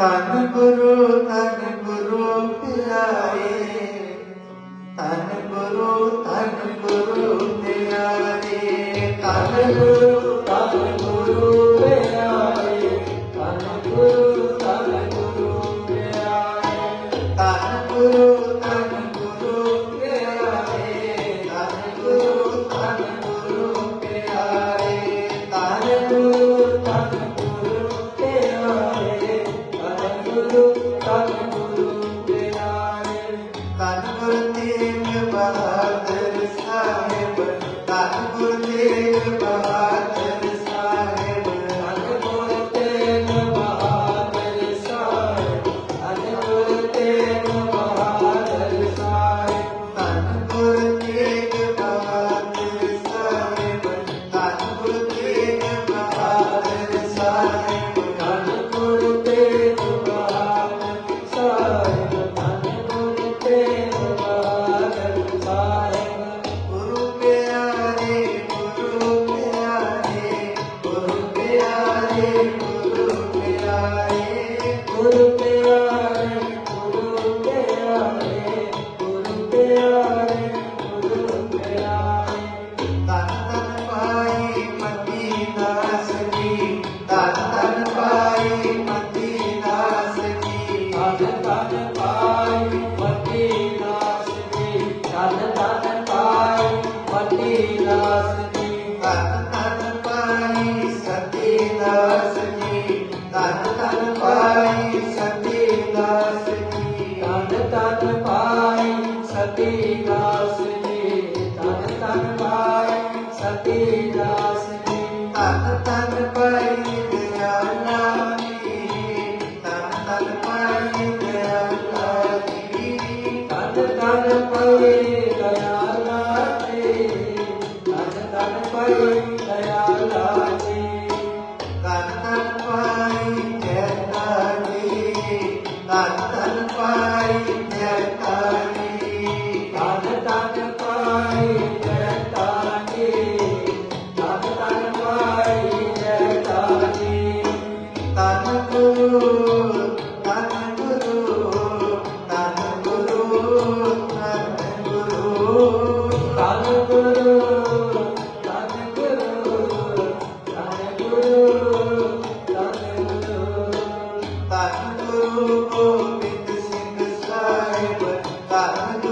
ਤਨ ਗੁਰੂ ਤਨ ਗੁਰੂ ਪਿਆਰੇ। ਤਨ ਗੁਰੂ ਤਨ ਗੁਰੂ ਪਿਆਰੇ। देवा ਤਨ ਪਾਈ ਸਤੀ ਦਾਸ ਕੀ ਅਨ ਤਨ Bye. Uh -huh.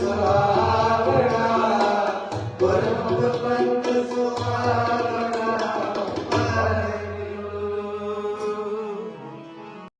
सुहागणा परम पंत सुहागणा